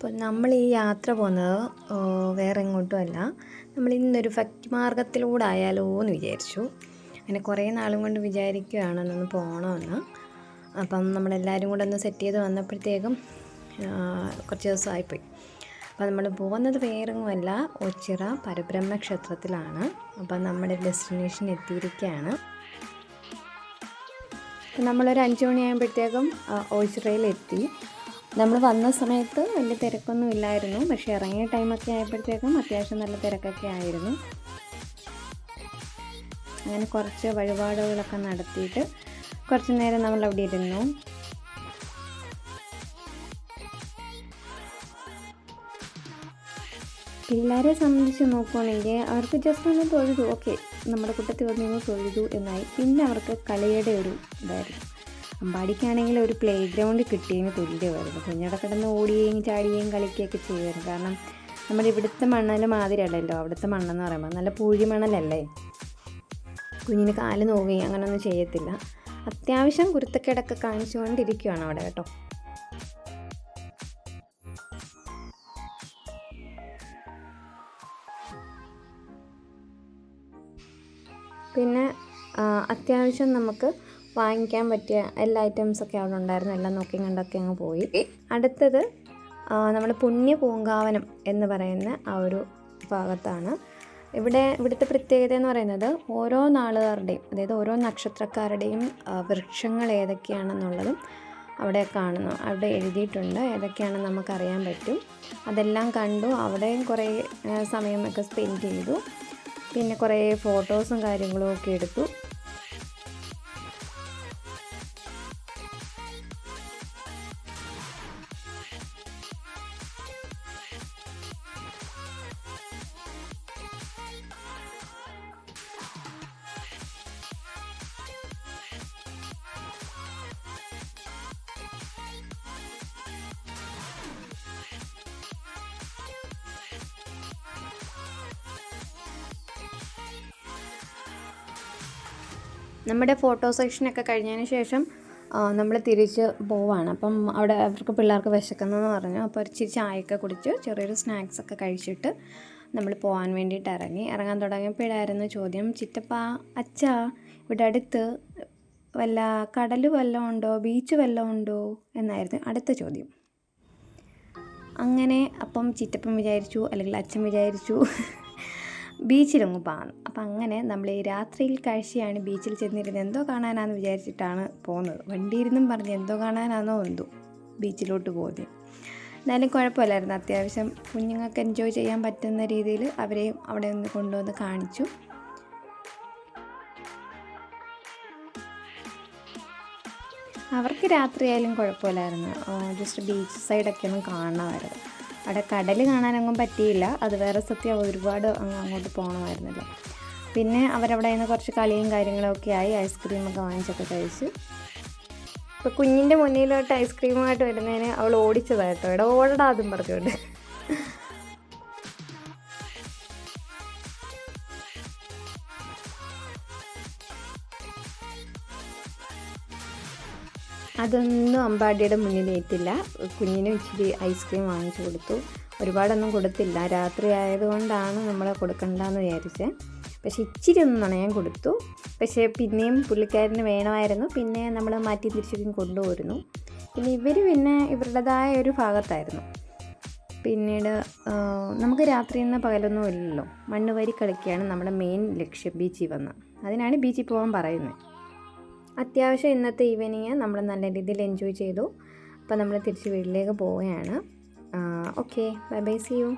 അപ്പോൾ നമ്മൾ ഈ യാത്ര പോകുന്നത് വേറെ എങ്ങോട്ടുമല്ല നമ്മൾ ഇന്നൊരു ഭക്തി മാർഗത്തിലൂടെ ആയാലോ എന്ന് വിചാരിച്ചു. അങ്ങനെ കുറേ നാളും കൊണ്ട് വിചാരിക്കുകയാണ് ഒന്ന് പോകണമെന്ന്. അപ്പം നമ്മളെല്ലാവരും കൂടെ ഒന്ന് സെറ്റ് ചെയ്ത് വന്നപ്പോഴത്തേക്കും കുറച്ച് ദിവസമായിപ്പോയി. അപ്പോൾ നമ്മൾ പോകുന്നത് വേറെങ്ങുമല്ല ഒച്ചിറ പരബ്രഹ്മ ക്ഷേത്രത്തിലാണ് അപ്പം നമ്മുടെ ഡെസ്റ്റിനേഷൻ എത്തിയിരിക്കുകയാണ്. നമ്മളൊരു അഞ്ച് മണിയാകുമ്പോഴത്തേക്കും ഓച്ചിറയിലെത്തി. നമ്മൾ വന്ന സമയത്ത് വലിയ തിരക്കൊന്നും ഇല്ലായിരുന്നു. പക്ഷേ ഇറങ്ങിയ ടൈമൊക്കെ ആയപ്പോഴത്തേക്കും അത്യാവശ്യം നല്ല തിരക്കൊക്കെ ആയിരുന്നു. അങ്ങനെ കുറച്ച് വഴിപാടുകളൊക്കെ നടത്തിയിട്ട് കുറച്ച് നേരം നമ്മൾ അവിടെ ഇരുന്നു. പിള്ളേരെ സംബന്ധിച്ച് നോക്കുകയാണെങ്കിൽ അവർക്ക് ജസ്റ്റ് ഒന്ന് തൊഴുതു. ഓക്കെ നമ്മുടെ കൂട്ടത്തിൽ വന്നൊന്ന് തൊഴുതു എന്നായി. പിന്നെ അവർക്ക് കളിയുടെ ഒരു ഇതായിരുന്നു. അമ്പാടിക്കാണെങ്കിൽ ഒരു പ്ലേ ഗ്രൗണ്ട് കിട്ടിയതിന് തുല്യമായിരുന്നു കുഞ്ഞവിടെ കിടന്ന് ഓടുകയും ചാടുകയും കളിക്കുകയൊക്കെ ചെയ്യുമായിരുന്നു കാരണം നമ്മുടെ ഇവിടുത്തെ മണ്ണല്ല മാതിരി അല്ലല്ലോ അവിടുത്തെ മണ്ണെന്ന് പറയുമ്പോൾ നല്ല പൂഴി മണലല്ലേ? കുഞ്ഞിന് കാൽ നോവുകയും അങ്ങനെയൊന്നും ചെയ്യത്തില്ല. അത്യാവശ്യം കുരുത്തക്കേടൊക്കെ കാണിച്ചുകൊണ്ടിരിക്കുകയാണ് അവിടെ കേട്ടോ. പിന്നെ അത്യാവശ്യം നമുക്ക് വാങ്ങിക്കാൻ പറ്റിയ എല്ലാ ഐറ്റംസൊക്കെ അവിടെ ഉണ്ടായിരുന്നു. എല്ലാം നോക്കി കണ്ടൊക്കെ അങ്ങ് പോയി. അടുത്തത് നമ്മൾ പുണ്യ പൂങ്കാവനം എന്ന് പറയുന്ന ആ ഒരു ഭാഗത്താണ്. ഇവിടെ ഇവിടുത്തെ പ്രത്യേകത എന്ന് പറയുന്നത് ഓരോ നാളുകാരുടെയും അതായത് ഓരോ നക്ഷത്രക്കാരുടെയും വൃക്ഷങ്ങൾ ഏതൊക്കെയാണെന്നുള്ളതും അവിടെ കാണുന്നു. അവിടെ എഴുതിയിട്ടുണ്ട് ഏതൊക്കെയാണെന്ന് നമുക്കറിയാൻ പറ്റും. അതെല്ലാം കണ്ടു. അവിടെയും കുറേ സമയമൊക്കെ സ്പെൻഡ് ചെയ്തു. പിന്നെ കുറേ ഫോട്ടോസും കാര്യങ്ങളും ഒക്കെ എടുത്തു. നമ്മുടെ ഫോട്ടോ സെക്ഷനൊക്കെ കഴിഞ്ഞതിന് ശേഷം നമ്മൾ തിരിച്ച് പോവാണ്. അപ്പം അവിടെ അവർക്ക് പിള്ളേർക്ക് വിശക്കുന്നതെന്ന് പറഞ്ഞു. അപ്പോൾ ഒരു ചായയൊക്കെ കുടിച്ച് ചെറിയൊരു സ്നാക്സൊക്കെ കഴിച്ചിട്ട് നമ്മൾ പോകാൻ വേണ്ടിയിട്ട് ഇറങ്ങി. ഇറങ്ങാൻ തുടങ്ങിയപ്പോഴായിരുന്നു ചോദ്യം ചിറ്റപ്പ അച്ഛാ ഇവിടെ അടുത്ത് വല്ല കടൽ വല്ലതും ഉണ്ടോ? ബീച്ച് വല്ലതും ഉണ്ടോ? എന്നായിരുന്നു അടുത്ത ചോദ്യം. അങ്ങനെ അപ്പം ചിറ്റപ്പം വിചാരിച്ചു അല്ലെങ്കിൽ അച്ഛൻ വിചാരിച്ചു ബീച്ചിലങ്ങ് പോകാം അപ്പം അങ്ങനെ നമ്മൾ ഈ രാത്രിയിൽ കാഴ്ചയാണ് ബീച്ചിൽ ചെന്നിരുന്ന്. എന്തോ കാണാനാന്ന് വിചാരിച്ചിട്ടാണ് പോകുന്നത് വണ്ടിയിരുന്നും പറഞ്ഞ് എന്തോ കാണാനാണോ എന്തോ ബീച്ചിലോട്ട് പോകുന്നത് എന്നാലും കുഴപ്പമില്ലായിരുന്നു. അത്യാവശ്യം കുഞ്ഞുങ്ങൾക്ക് എൻജോയ് ചെയ്യാൻ പറ്റുന്ന രീതിയിൽ അവരെയും അവിടെ ഒന്ന് കൊണ്ടുവന്ന് കാണിച്ചു. അവർക്ക് രാത്രിയായാലും കുഴപ്പമില്ലായിരുന്നു. ജസ്റ്റ് ബീച്ച് സൈഡൊക്കെ ഒന്ന് കാണണമായിരുന്നു. അവിടെ കടൽ കാണാനൊന്നും പറ്റിയില്ല. അത് വേറെ സത്യം ഒരുപാട് അങ്ങ് അങ്ങോട്ട് പോകണമായിരുന്നല്ലോ പിന്നെ അവരവിടെ നിന്ന് കുറച്ച് കളിയും കാര്യങ്ങളൊക്കെ ആയി ഐസ്ക്രീമൊക്കെ വാങ്ങിച്ചൊക്കെ കഴിച്ച്. ഇപ്പോൾ കുഞ്ഞിന്റെ മുന്നിലോട്ട് ഐസ്ക്രീമുമായിട്ട് വരുന്നതിന് അവൾ ഓടിച്ചതായിട്ടോ ഇവിടെ ഓടടാ അതും പറഞ്ഞുകൊണ്ട്. അതൊന്നും അമ്പാടിയുടെ മുന്നിലേറ്റില്ല കുഞ്ഞിന് ഇച്ചിരി ഐസ്ക്രീം വാങ്ങിച്ചു കൊടുത്തു. ഒരുപാടൊന്നും കൊടുത്തില്ല. രാത്രി ആയതുകൊണ്ടാണ് നമ്മൾ കൊടുക്കണ്ടെന്ന് വിചാരിച്ചത് പക്ഷേ ഇച്ചിരി ഒന്ന് നണയാൻ കൊടുത്തു. പക്ഷേ പിന്നെയും പുള്ളിക്കാരന് വേണമായിരുന്നു. പിന്നെ നമ്മൾ മാറ്റി തിരിച്ചും കൊണ്ടുപോരുന്നു. പിന്നെ ഇവർ പിന്നെ ഇവരുടേതായ ഒരു ഭാഗത്തായിരുന്നു. പിന്നീട് നമുക്ക് രാത്രി നിന്ന് പകലൊന്നും ഇല്ലല്ലോ. മണ്ണ് വരി കളിക്കുകയാണ് നമ്മുടെ മെയിൻ ലക്ഷ്യം ബീച്ചിൽ വന്ന്. അതിനാണ് ബീച്ചിൽ പോകാൻ പറയുന്നത്. അത്യാവശ്യം ഇന്നത്തെ ഈവനിങ് നമ്മൾ നല്ല രീതിയിൽ എൻജോയ് ചെയ്തു. അപ്പോൾ നമ്മൾ തിരിച്ച് വീട്ടിലേക്ക് പോവുകയാണ്. Okay bye bye see you